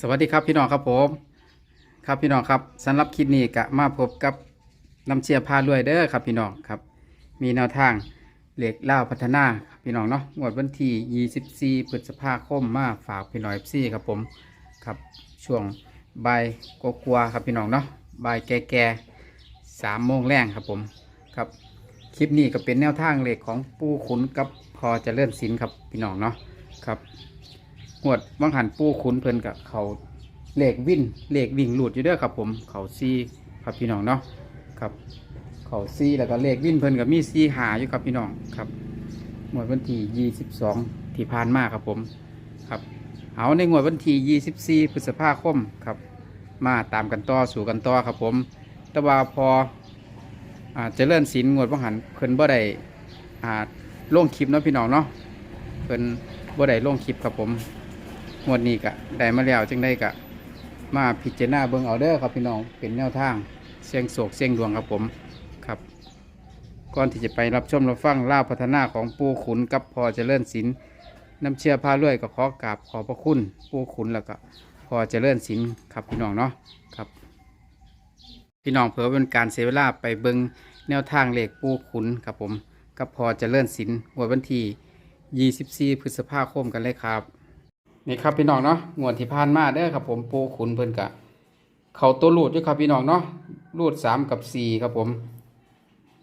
สวัสดีครับพี่น้องครับผมครับพี่น้องครับสำหรับคลิปนี้ก็มาพบกับน้ำเชียร์พารวยเด้อครับพี่น้องครับ มีแนวทางเหล็กเล่าพัฒนาพี่น้องเนาะงวดวันที่24พฤษภาคมมาฝากพี่น้องเอฟซีครับผมครับช่วงบ่ายกกลัวๆครับพี่น้องเนาะบ่ายแก่ๆสามโมงแรงครับผมครับคลิปนี้ก็เป็นแนวทางเหล็กของปูขุนกับพอเจะเลื่อนสินครับพี่น้องเนาะครับ หวดบางหันปูขุนเพิ่นกับเขาเหลขวิ่นเหลขวิ่งหลุดอยู่เด้อครับ ผมเขาซีครับพี่น้องเนาะครับ เขาซีแล้วก็เหลขวิ่นเพิ่นกับมีซีหาอยู่ครับพี่น้องครับงวดวันที่ยี่สิบสองที่ผ่านมาครับผมครับเอาในงวดวันที่ยี่สิบสี่พฤษภาคมครับ มาตามกันต่อสู่กันต่อครับผม แต่ว่าพออ่าเจริญศิลงวดบางหันเพิ่นบ่ได้อ่าลงคลิปเนาะพี่น้องเนาะเพิ่นบ่ได้ลงคลิปครับผม งวดนี้ก็ได้มาแล้วจึงได้กะ มาพิจารณาเบิ่งเอาเด้อครับพี่น้องเป็นแนวทางเสียงโศกเสียงดวงครับผมครับ ก่อนที่จะไปรับชมรับฟังล่าพัฒนาของปูขุนกับพอเจริญศิลป์น้ำเชื่อพาเรื่อยก็ขอกราบขอพระคุณปูขุนแล้วก็พอเจริญศิลป์ครับพี่น้องเนาะครับ พี่น้องเผื่อเป็นการเสียเวลาไปเบิ่งแนวทางเลขปูขุนครับผม กับพอเจริญศิลป์งวดวันที่ 24 พฤษภาคมกันเลยครับ นี่ครับพี่น้องเนาะงวดที่ผ่านมาเด้อครับผมปูขุนเพิ่นกะเขาตัวรูดด้วยครับพี่น้องเนาะรูดสามกับสี่ครับผม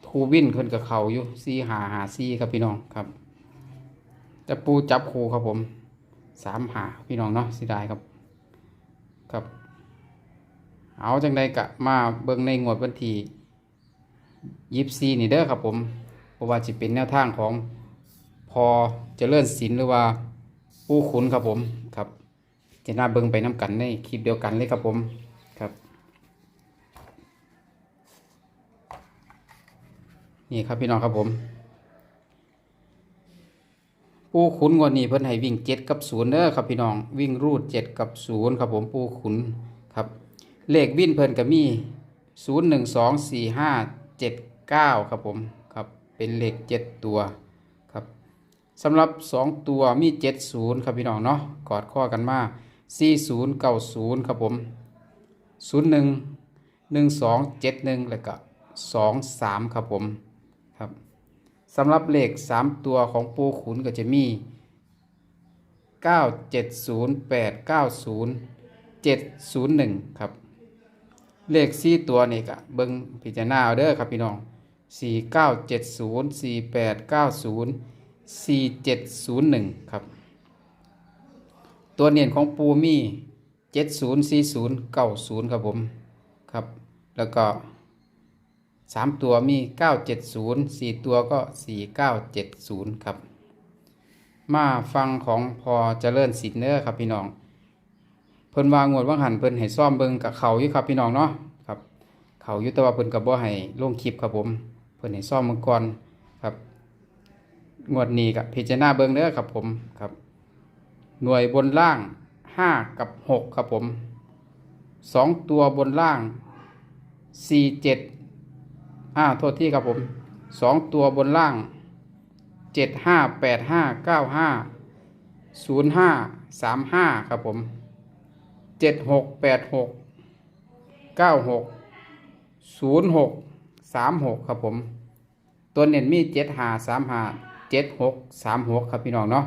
ทูวินเพิ่นกับเขาอยู่สี่หาหาสี่ครับพี่น้องครับ แต่ปูจับคูครับผมสามหาพี่น้องเนาะสิได้ครับครับ เอาจังใดกะมาเบิ่งในงวดวันที่ยิบซีนี่เด้อครับผมเพราะว่าจะเป็นแนวทางของพอเจริญศิลป์หรือว่า ปูขุนครับผมครับจะน่าเบิ่งไปน้ำกันในคลิปเดียวกันเลยครับผมครับนี่ครับพี่น้องครับผมปูขุนวดนี้เพิ่นให้วิ่งเจ็ดกับศูนย์เด้อครับพี่น้องวิ่งรูดเจ็ดกับศูนย์ครับผมปูขุนครับเลขวิ่นเพิ่นก็มีศูนย์หนึ่งสองสี่ห้าเจ็ดเก้าครับผมครับเป็นเลขเจ็ดตัว สำหรับ 2 ตัวมี 70 ครับพี่น้องเนาะกอดข้อกันมา 40 90 ครับผม 01 12 71 แล้วก็ 23 ครับผมครับสำหรับเลข 3 ตัวของปูขุนก็จะมี 970 890 701 ครับ เลข 4 ตัวนี่ก็เบิ่งพิจารณาเอาเด้อครับพี่น้อง 4970 4890 4701 ครับ ตัวเนียนของปูมี7040 90 ครับผม ครับ แล้วก็ 3 ตัวมี 970 4 ตัวก็ 4970 ครับ มาฟังของพอเจริญสินเนอร์ครับพี่น้อง เพิ่นวางงวดว่างหันเพิ่นให้ซ่อมเบิงกับเขาอยู่ครับพี่น้องเนาะ ครับ เขาอยู่แต่ว่าเพิ่นกับบ่ให้ลงคลิปครับผม เพิ่นให้ซ่อมเมือก่อนครับ งวดนี้กับพิจารณาเบิงเด้อครับผมครับ หน่วยบนล่างห้ากับหกครับผมสองตัวบนล่างสี่เจ็ดอ่าโทษที่ครับผมสองตัวบนล่างเจ็ดห้าแปดห้าเก้าห้าศูนย์ห้าสามห้าครับผมเจ็ดหกแปดหกเก้าหกศูนย์หกสามหกครับผม ตัวเน้นมีเจ็ดหาสามหา เจ็ดหกสามหกครับพี่น้องเนาะ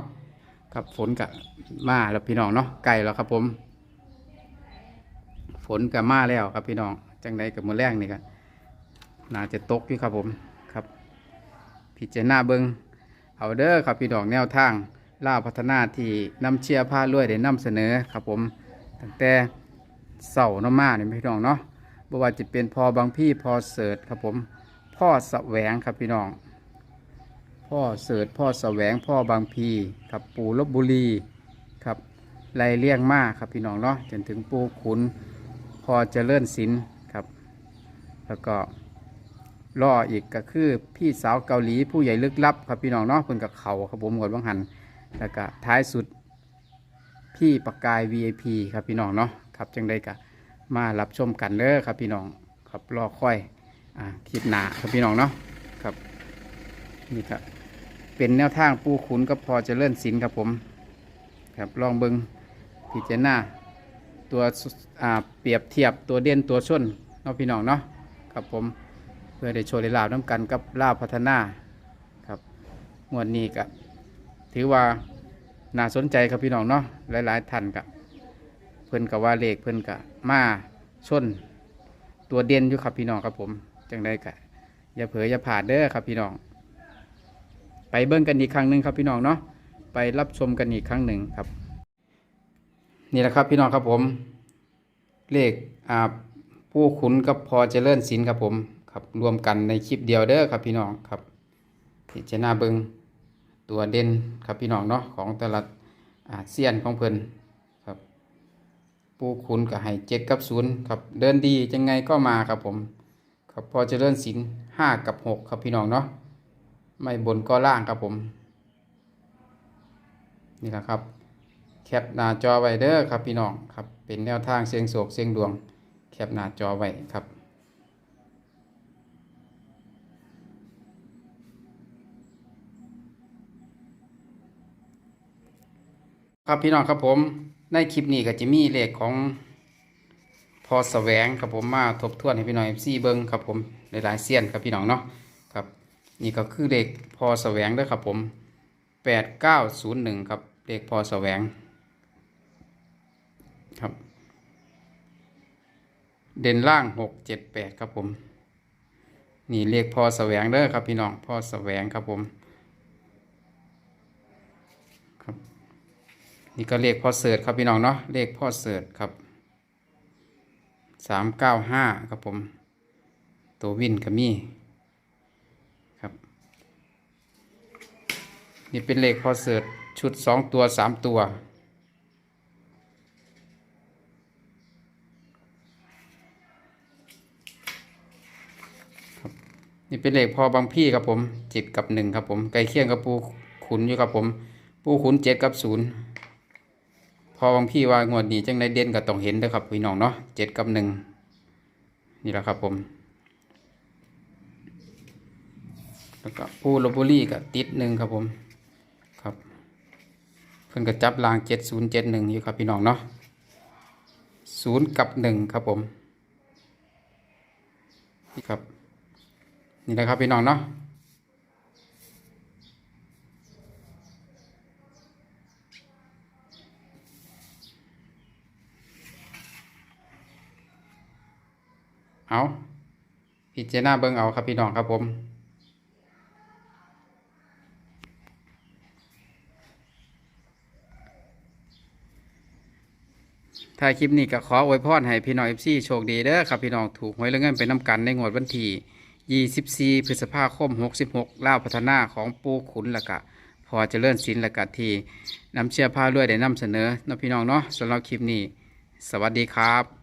ครับฝนกับมาแล้วพี่น้องเนาะไก่แล้วครับผม ฝนกับมาแล้วครับพี่น้องจังใดกับมือแรงนี่กันน่าจะตกอยู่ครับผมครับพิจารณาเบิงเอาเด้อครับพี่น้องแนวทางล่าพัฒนาที่นำเชียร์ผ้ารวยได้นำเสนอครับผมตั้งแต่เสาน้ำมาเนี่ยพี่น้องเนาะบ่ว่าจะเป็นพอบางพี่พอเสิร์ตครับผม พ่อแสวงครับพี่น้อง พ่อเสิร์ชพ่อแสวงพ่อบางพีครับปู่ลบบุรีครับไล่เลี่ยงมากครับพี่น้องเนาะจนถึงปู่ขุนพอเจริญศิลป์ครับ แล้วก็ล่ออีกก็คือพี่สาวเกาหลีผู้ใหญ่ลึกลับครับพี่น้องเนาะเพิ่นกับเขาครับผมหมดบางหันแล้วก็ท้ายสุดพี่ประกาย VIP ครับพี่น้องเนาะครับจังได้กะมารับชมกันเด้อครับพี่น้องครับรอค่อยอ่าคลิปหนาครับพี่น้องเนาะครับนี่ครับ เป็นแนวทางปูขุนก็พอจะเลื่อนสินครับผมครับลองเบิงพิจารณาตัวเปรียบเทียบตัวเด่นตัวชนเนาะพี่น้องเนาะครับผมเพื่อได้โชว์ได้ลาบน้ำกันกับลาบพัฒนาครับงวดนี้ก็ถือว่าน่าสนใจครับพี่น้องเนาะหลายๆท่านกับเพิ่นกับว่าเลขเพิ่นกับมาชนตัวเด่นอยู่ครับพี่น้องครับผมจังได้กะอย่าเผลออย่าผ่าดเด้อครับพี่น้อง ไปเบิ้งกันอีกครั้งหนึ่งครับพี่น้องเนาะไปรับชมกันอีกครั้งหนึ่งครับ นี่แหละครับพี่น้องครับผม เลขอ่าผู้ขุนกับพอเจริญศิลครับผมครับรวมกันในคลิปเดียวเด้อครับพี่น้องครับพิจารณาเบิงตัวเด่นครับพี่น้องเนาะของต่ละอาเซียนของเพิ่นครับผู้ขุนกับให้เจ็ดกับศูนย์ครับเดินดียังไงก็มาครับผมครับพอเจริญศิลห้ากับหกครับพี่น้องเนาะ ไม่บนก็ล่างครับผม นี่แหละครับ แคปหน้าจอไว้เด้อครับพี่น้องครับ เป็นแนวทางเสียงโศกเสียงดวง แคปหน้าจอไว้ครับครับพี่น้องครับผมในคลิปนี้ก็จะมีเลขของพอแสวงครับผมมาทบทวนให้พี่น้องเอฟซีเบิ้งครับผมหลายๆเซียนครับพี่น้องเนาะ นี่ก็คือเลขพอแสวงด้อครับผมแปดเก้าศูนย์หนึ่งครับเลขพอแสวงครับ เด่นล่างหกเจ็ดแปดครับผม นี่เลขพอแสวงเด้อครับพี่น้องพอแสวงครับผมครับนี่ก็เลขพอเสิร์ชครับพี่น้องเนาะเลขพอเสิร์ชครับสามเก้าห้าครับผม ตัววินก็มีครับ นี่เป็นเลขพอเสิร์ชชุดสองตัวสามตัว นี่เป็นเลขพอบางพี่ครับผมเจ็ดกับหนึ่งครับผมใกล้เคียงกับปูขุนอยู่ครับผม ปูขุนเจ็ดกับศูนย์พอบางพี่ว่างวดนี้จังได้เด่นก็ต้องเห็นเด้อครับพี่น้องเนาะเจ็ดกับหนึ่งนี่แหละครับผมแล้วก็ปูลบบุรีก็ติดหนึ่งครับผม พิ่นก็จับรางเจ็ดศูนย์เจ็ดหนึ่งอยู่ครับพี่น้องเนาะศูนย์กับหนึ่งครับผมนี่ครับ นี่นะครับพี่น้องเนาะเอาพิจารณาเบิ่งเอาครับพี่น้องครับผม ถ้าคลิปนี้ก็ขออวยพรให้พี่น้องเอฟซีโชคดีเด้อครับพี่น้องถูกหวยและเงินไปน้ำกันในงวดวันที่24พฤษภาคม 66ล่าวพัฒนาของปูขุนละกะ พอเจริญศิลป์และกะทีนำเชื่อผ้าด้วยได้นำเสนอเนาะพี่น้องเนาะสำหรับคลิปนี้ สวัสดีครับ